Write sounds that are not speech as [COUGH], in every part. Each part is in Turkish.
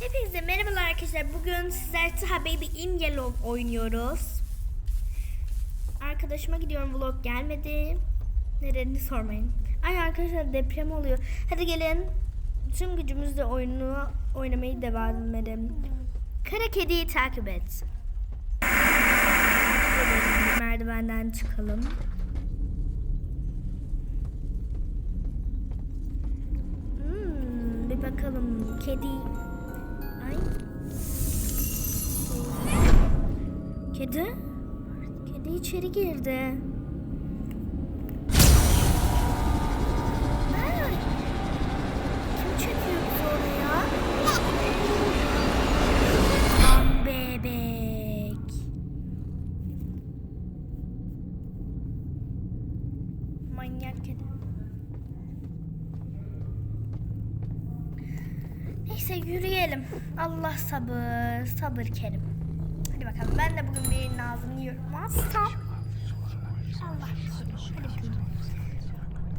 Hepinize merhabalar arkadaşlar. Bugün sizler Taha Baby in Yellow oynuyoruz. Arkadaşıma gidiyorum vlog gelmedi. Nedenini sormayın. Ay arkadaşlar deprem oluyor. Hadi gelin tüm gücümüzle oyunu oynamayı devam edelim. Kara kediyi takip et. Merdivenden çıkalım. Hmm, bir bakalım kedi. Kedi? Kedi içeri girdi. Kim çekiyor oraya? Tam bebek. Manyak kedi. Neyse yürüyelim. Allah sabır, sabır kerim. Hadi bakalım ben de bugün birinin ağzını yiyorum. Aslan. Allah.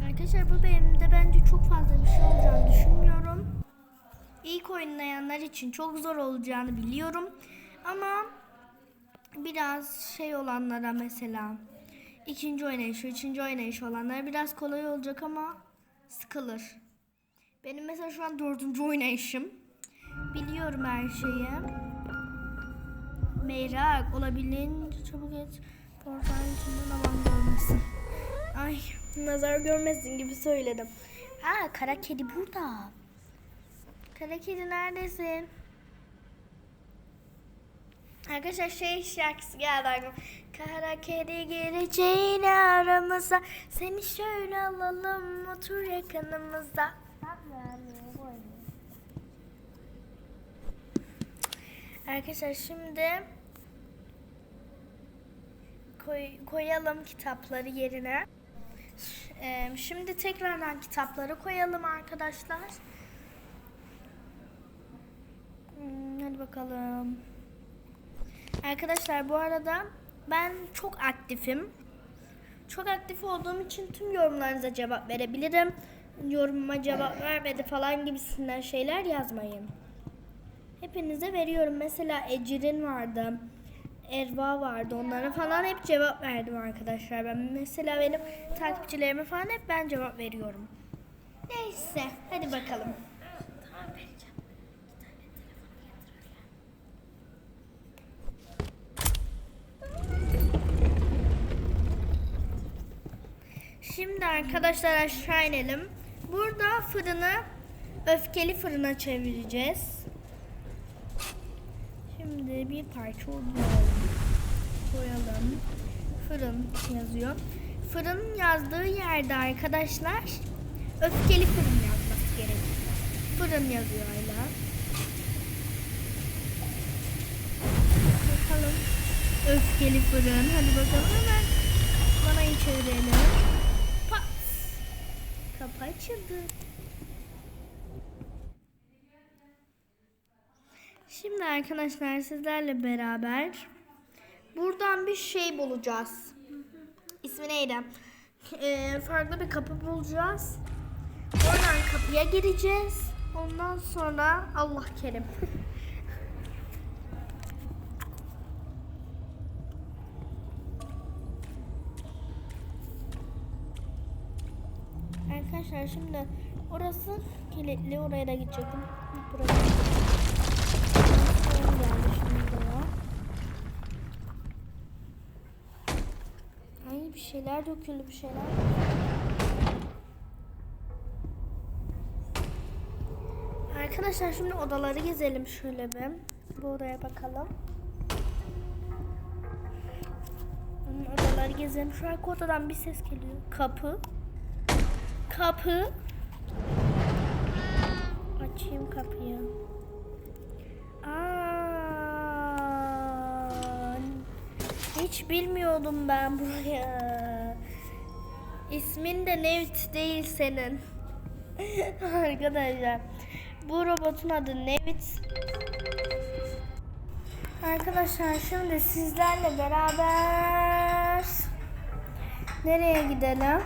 Arkadaşlar bu bölümde bence çok fazla bir şey olacağını düşünmüyorum. İlk oynayanlar için çok zor olacağını biliyorum. Ama biraz şey olanlara mesela ikinci oynayışı, üçüncü oynayışı olanlara biraz kolay olacak ama sıkılır. Benim mesela şu an dördüncü oynayışım. Biliyorum her şeyi. Meyrak olabildiğince çabuk et. Portalın içinden aman görmesin. Ay nazar görmesin gibi söyledim. Ha kara kedi burada. Kara kedi neredesin? Arkadaşlar şey şarkısı geldi aklıma. Kara kedi geleceğini aramıza. Seni şöyle alalım otur yakınımızda. Arkadaşlar şimdi koy- koyalım kitapları yerine. Şimdi tekrardan kitapları koyalım arkadaşlar. Hmm, hadi bakalım. Arkadaşlar bu arada ben çok aktifim. Çok aktif olduğum için tüm yorumlarınıza cevap verebilirim. Yorumuma cevap vermedi falan gibisinden şeyler yazmayın. Hepinize veriyorum. Mesela Ecrin vardı. Erva vardı. Onlara falan hep cevap verdim arkadaşlar. Ben mesela benim takipçilerime falan hep ben cevap veriyorum. Neyse. Hadi bakalım. Şimdi arkadaşlar aşağı inelim. Burada fırını öfkeli fırına çevireceğiz. Şimdi bir parça un alalım. Koyalım. Fırın yazıyor. Fırın yazdığı yerde arkadaşlar öfkeli fırın yazması gerekiyor. Fırın yazıyor hala. Bakalım. Öfkeli fırın. Hadi bakalım hemen. Bana çevirelim. Pat. Kapı açıldı. Şimdi arkadaşlar sizlerle beraber buradan bir şey bulacağız. İsmi neydi? Ee, farklı bir kapı bulacağız. Oradan kapıya gireceğiz. Ondan sonra Allah kerim. [LAUGHS] Arkadaşlar şimdi orası kilitli. Oraya da gidecektim. Buraya. Geldi şimdi buraya. Ay bir şeyler döküldü bir şeyler. Arkadaşlar şimdi odaları gezelim şöyle bir. Bu odaya bakalım. Odaları gezelim. Şu arka odadan bir ses geliyor. Kapı. Kapı. Açayım kapıyı. Aa, hiç bilmiyordum ben buraya. İsmin de Nevit değil senin. [LAUGHS] Arkadaşlar bu robotun adı Nevit. Arkadaşlar şimdi sizlerle beraber nereye gidelim?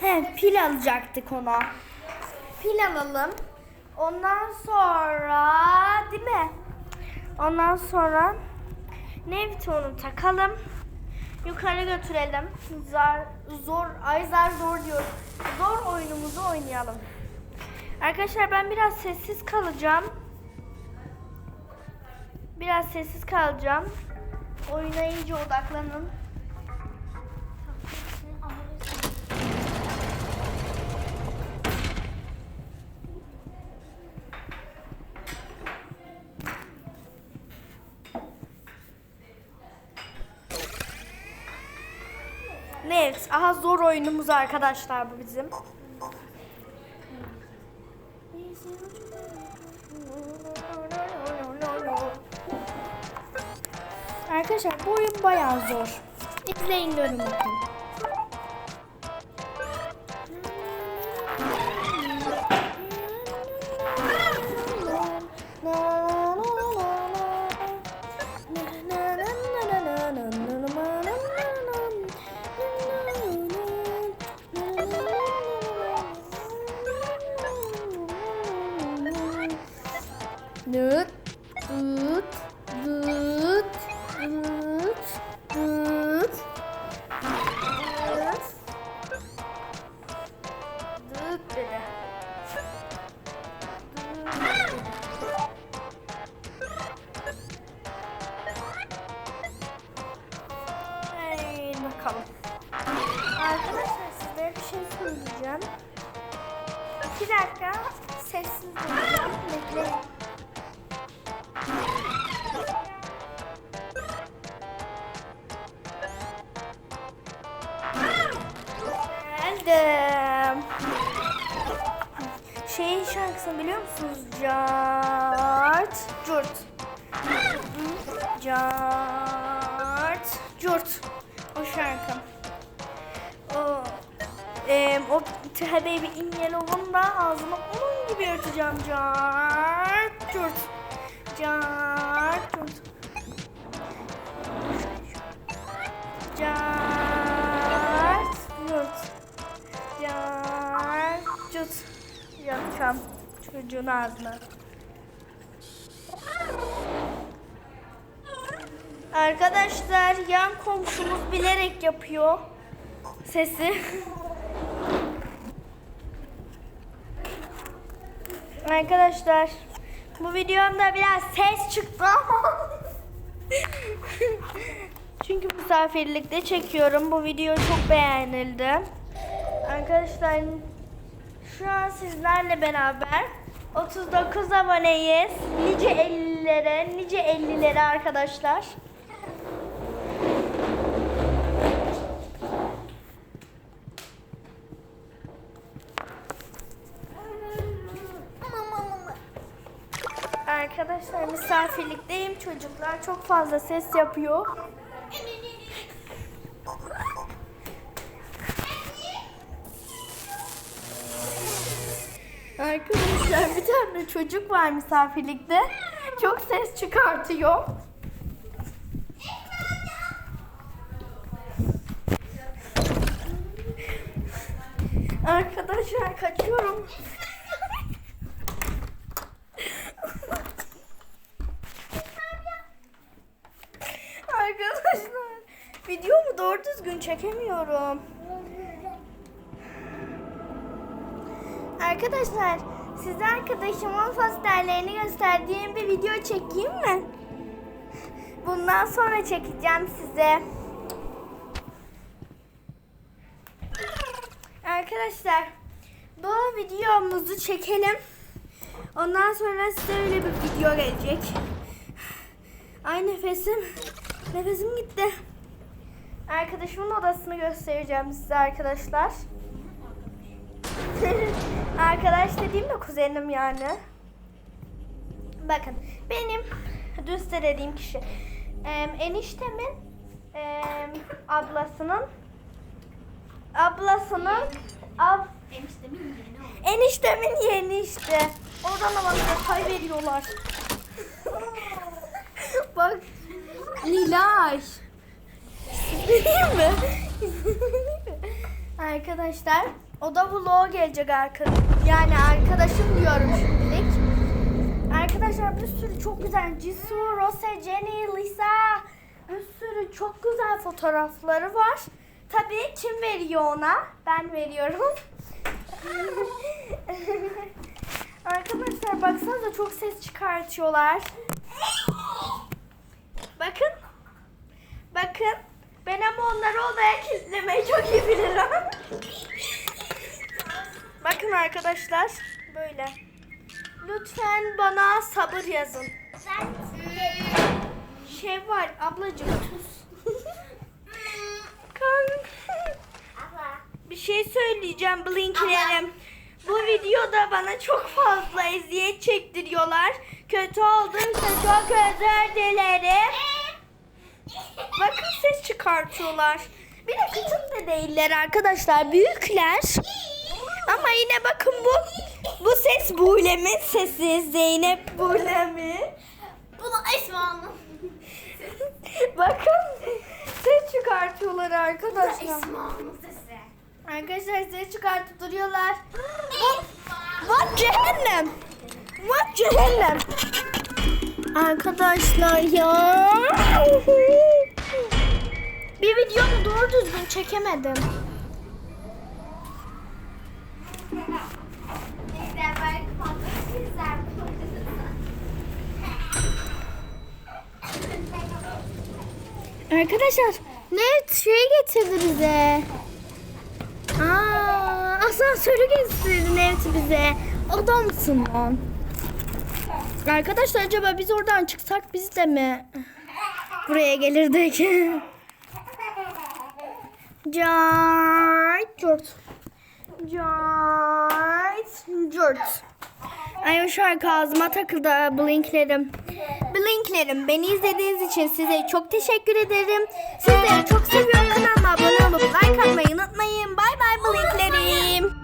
He pil alacaktık ona. Pil alalım. Ondan sonra değil mi? Ondan sonra Nevton'u takalım. Yukarı götürelim. Zar, zor, ay zar zor diyor. Zor oyunumuzu oynayalım. Arkadaşlar ben biraz sessiz kalacağım. Biraz sessiz kalacağım. Oyuna iyice odaklanın. Evet, aha zor oyunumuz arkadaşlar bu bizim. Arkadaşlar bu oyun bayağı zor. İzleyin görün bakın. Dıt, ıt, dıt, dıt. Dıt bakalım. Arkadaşlar sizlere bir şey dakika sessiz duracağım. Şeyin şarkısını biliyor musunuz? Cart, curt. Cart, curt. O şarkı. O, e, o Teh Baby in Yellow'un da ağzıma onun gibi örteceğim. Cart, curt. Cart, curt. Çocuğun ağzına. Arkadaşlar yan komşumuz bilerek yapıyor sesi. Arkadaşlar bu videomda biraz ses çıktı çünkü misafirlikte çekiyorum. Bu video çok beğenildi. Arkadaşlar şu an sizlerle beraber 39 aboneyiz. Nice 50'lere, nice 50'lere arkadaşlar. Arkadaşlar misafirlikteyim. Çocuklar çok fazla ses yapıyor. Arkadaşlar bir çocuk var misafirlikte. Çok ses çıkartıyor. Arkadaşlar kaçıyorum. Arkadaşlar videomu doğru düzgün çekemiyorum. Arkadaşlar size arkadaşımın posterlerini gösterdiğim bir video çekeyim mi? Bundan sonra çekeceğim size. Arkadaşlar bu videomuzu çekelim. Ondan sonra size öyle bir video gelecek. Ay nefesim. Nefesim gitti. Arkadaşımın odasını göstereceğim size arkadaşlar. [LAUGHS] Arkadaş dediğim de kuzenim yani. Bakın benim Düste dediğim kişi em, eniştemin em, ablasının ablasının ab, Eniştemin yeğeni eniştemin yeğeni işte. Oradan da bana detay veriyorlar. [LAUGHS] Bak Nilay. Değil [LAUGHS] mi? Arkadaşlar o da vlog gelecek arkadaş. Yani arkadaşım diyorum şimdilik. arkadaşlar bir sürü çok güzel Jisoo, Rose, Jenny, Lisa bir sürü çok güzel fotoğrafları var. Tabii kim veriyor ona? Ben veriyorum. [LAUGHS] arkadaşlar baksanıza çok ses çıkartıyorlar. Bakın. Bakın. Ben ama onları odaya kilitlemeyi çok iyi bilirim. Bakın arkadaşlar. Böyle. Lütfen bana sabır yazın. Şey var ablacığım tuz. [LAUGHS] Bir şey söyleyeceğim blinklerim. Bu videoda bana çok fazla eziyet çektiriyorlar. Kötü olduysa çok özür dilerim. [LAUGHS] Bakın ses çıkartıyorlar. Bir de küçük de değiller arkadaşlar. Büyükler. Ama yine bakın bu bu ses Buğlem'in sesi. Zeynep Buğlem'in. Bunu Esma'nın. [LAUGHS] bakın ses çıkartıyorlar arkadaşlar. Esma'nın sesi. Arkadaşlar ses çıkartıp duruyorlar. [GASPS] What cehennem? What cehennem? Arkadaşlar ya. [LAUGHS] Bir videomu doğru düzgün çekemedim. Güzel ben kapattım. Güzel Arkadaşlar ne şey getirdi bize. Aa, asansörü getirdi Nevt bize. Adamsın lan. Arkadaşlar acaba biz oradan çıksak biz de mi buraya gelirdik? [LAUGHS] Cart, George. George. Ay şu şarkı ağzıma takıldı blinklerim. Blinklerim beni izlediğiniz için size çok teşekkür ederim. Sizleri çok seviyorum. Kanalıma abone olup like atmayı unutmayın. Bay bay blinklerim.